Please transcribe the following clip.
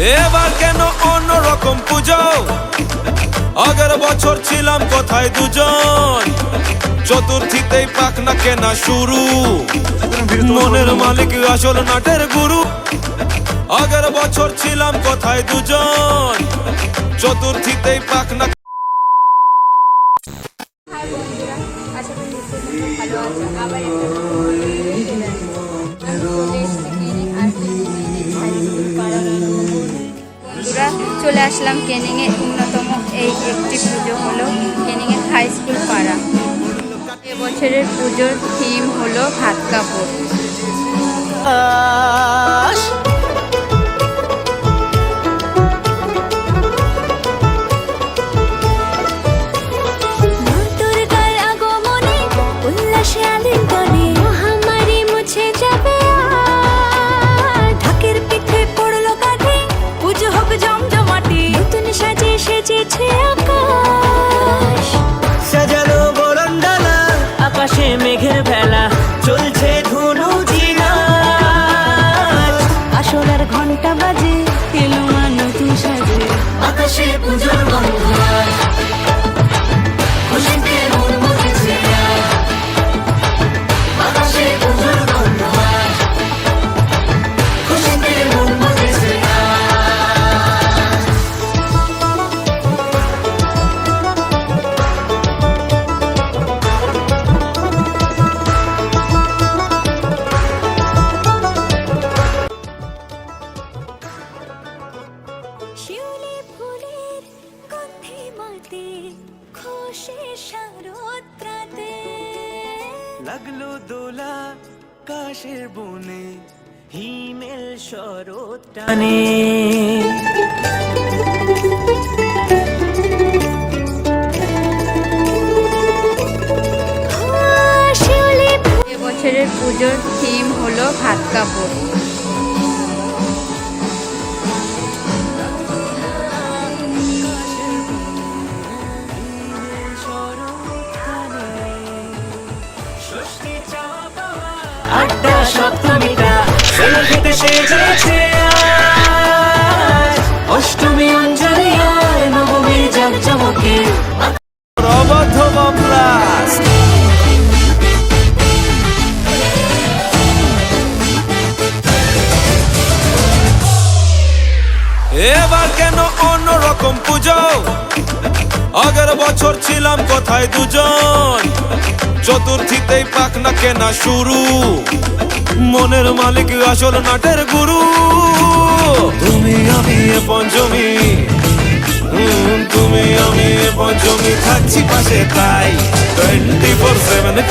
এবার কেন অন্যরকম পুজো? আগের বছর ছিলাম কোথায় দুজন? চতুর্থীতেই পাক না কেনা শুরু। মনের মালিক আসল নাটের গুরু। আগের বছর ছিলাম কোথায় দুজন? চতুর্থীতেই পাক না হাই বন্ধুরা। আশা করি নিশ্চয়ই তোমরা ভালো আছো। আবার চলে আসলাম কেনিংয়ে। অন্যতম এই একটি পুজো হলো কেনিংয়ের হাই স্কুল পাড়া। এবছরের পুজোর থিম হলো ভাত কাপড়। বাজে গন্ধে খুশি শারদ প্রাতে লাগল দোলা কাশের বনে হিমেল শরৎ টানে। শিউলি এবছরের পুজোর থিম হলো ভাত কাপড়। আড্ডা সপ্তমীটা খেতে সেজেছে। অষ্টমী অঞ্জলি আর নবমী জাকজমকে অবদ্ধ ব্লাস্ট এবার কেন অন্যরকম পুজো? বছর ছিলাম কোথায় দুজন? চতুর্থীতেই পাক না কেনা শুরু। মনের মালিক আসল নাটের গুরু। তুমি আমি পঞ্চমী। তুমি আমি পঞ্চমী। থাকছি পাশে তাই। Twenty four seven